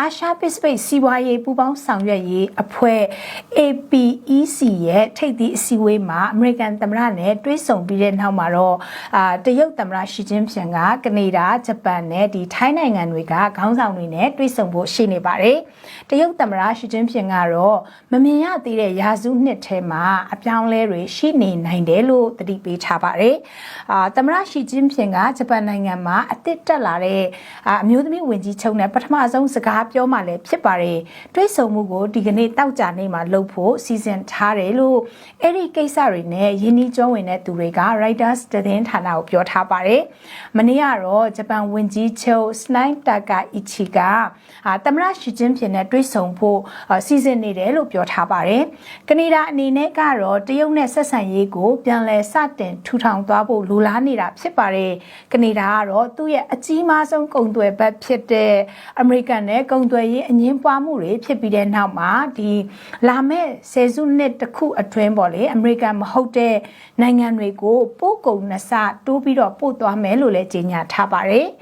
အာရှပစိဖိတ်စီးပွားရေးပူးပေါင်းဆောင်ရွက်ရေးအဖွဲ့ APEC ရဲ့ထိပ်သီးအစည်းအဝေးမှာအမေရိကန်သမ္မတနဲ့တွေ့ဆုံပြီးတဲ့နောက်မှာတော့အာတရုတ်သမ္မတရှီကျင်းဖျင်ကကနေဒါဂျပန်နဲ့ဒီထိုင်းနိုင်ငံတွေကခေါင်းဆောင်တွေနဲ့တွေ့ဆုံဖို့ရှိနေပါတယ်။တရုတ်သမ္မတရှီကျင်းဖျင်ကတော့မမြင်ရသေးတဲ့ရာစုနှစ်ထဲမှာအပြောင်းလဲတွေရှိနေနိုင်တယ်လို့သတိပေးထားပါတယ်။အာသမ္မတရှီကျင်းဖျင်ကဂျပန်နိုင်ငံမှာအသစ်တက်လာတဲ့အာအမျိုးသမီးဝင်ကြီးချုပ်နဲ့ပထမဆုံးစကားပြောမှလည်းဖြစ်ပါတယ်။တွေ့ဆုံမှုကိုဒီကနေ့တောက်ကြနေမှာလုပ်ဖို့စီစဉ်ထားတယ်လို့အဲ့ဒီကိစ္စတွေနဲ့ယင်းနှီးကျွမ်းဝင်တဲ့သူတွေက Reuters သတင်းဌာနကိုပြောထားပါတယ်။မနေ့ကတော့ဂျပန်ဝင်ကြီးချုပ်စနိုင်းတာကာအီချီကအာသမ္မတရှီကျင်းဖျင်နဲ့တွေ့ဆုံဖို့အာစီစဉ်နေတယ်လို့ပြောထားပါတယ်။ကနေဒါအနေနဲ့ကတော့တရုတ်နဲ့ဆက်ဆံရေးကိုပြန်လည်စတင်ထူထောင်သွားဖို့လိုလားနေတာဖြစ်ပါတယ်။ကနေဒါကတော့သူ့ရဲ့အကြီးမားဆုံးကုန်သွယ်ဘက်ဖြစ်တဲ့အမေရိကန်နဲ့ကုန်သွယ်ရေးအငင်းပွားမှုတွေဖြစ်ပြီးတဲ့နောက်မှာဒီလာမဲ့ဆယ်စုနှစ်တစ်ခုအတွင်းပေါ့လေအမေရိကန်မဟုတ်တဲ့နိုင်ငံတွေကိုပို့ကုန်နှစ်ဆတိုးပြီးတော့ပို့သွားမယ်လို့လည်းကြေညာထားပါတယ်။